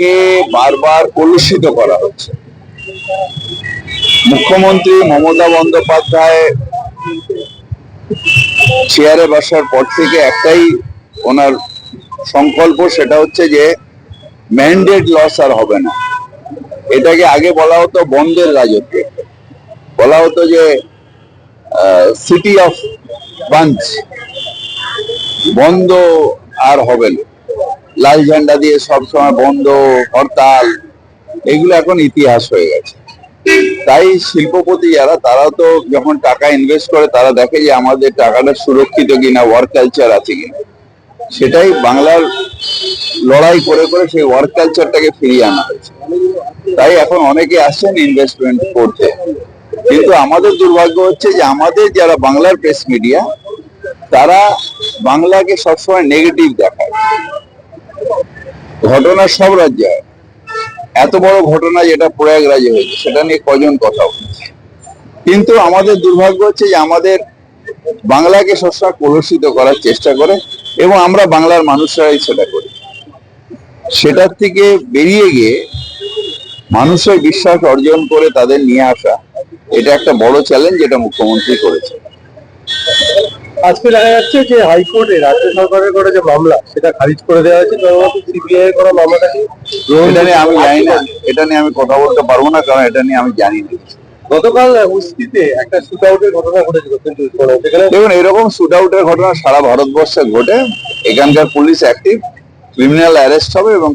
কে বারবার কলুষিত করা হচ্ছে? মুখ্যমন্ত্রী মমতা বন্দ্যোপাধ্যায় চেয়ারে বসার পর থেকে একটাই ওনার সংকল্প, সেটা হচ্ছে যে ম্যান্ডেট লস আর হবে না। এটাকে আগে বলা হতো বন্ধের রাজত্ব। বলা হতো যে সিটি অফ বাঞ্চ বন্ধ আর হবে না। লাল ঝান্ডা দিয়ে সবসময় বন্ধ, হরতাল, এগুলো এখন ইতিহাস হয়ে গেছে। তাই শিল্পপতি যারা, তারা তো যখন টাকা ইনভেস্ট করে, তারা দেখে যে আমাদের টাকাটা সুরক্ষিত কিনা ওয়ার্ক কালচার আছে কিনা। সেটাই বাংলার লড়াই করে করে সেই ওয়ার্ক কালচারটাকে ফিরিয়ে আনা হয়েছে। তাই এখন অনেকে আসছেন ইনভেস্টমেন্ট করতে। কিন্তু আমাদের দুর্ভাগ্য হচ্ছে যে আমাদের যারা বাংলার প্রেস মিডিয়া তারা বাংলাকে সবসময় নেগেটিভ দেখায়। ঘটনা সব রাজ্যে এত বড় ঘটনা যেটা প্রয়াগরাজে হয়েছে, সেটা নিয়ে কজন কথা বলছে? কিন্তু আমাদের দুর্ভাগ্য হচ্ছে যে আমাদের বাংলাকে সবসময় কলুষিত করার চেষ্টা করে এবং আমরা বাংলার মানুষরাই সেটা করি। সেটার থেকে বেরিয়ে গিয়ে মানুষের বিশ্বাস অর্জন করে তাদের নিয়ে আসা, এটা একটা বড় চ্যালেঞ্জ যেটা মুখ্যমন্ত্রী করেছে আজকে দেখা যাচ্ছে যে হাইকোর্টে রাজ্য সরকারের করে যে মামলা সেটা খারিজ করে দেওয়া হয়েছে। সিবিআই করা মামলাটাকে এটা নিয়ে আমি জানি না। এটা নিয়ে আমি কথা বলতে পারব না কারণ এটা নিয়ে আমি জানি না। গতকাল উস্তিতে একটা শুট আউটের ঘটনা ঘটেছিল দেখুন এরকম শুট আউটের ঘটনা সারা ভারতবর্ষে ঘটে। এখানকার পুলিশ অ্যাক্টিভ ক্রিমিনাল অ্যারেস্ট হবে এবং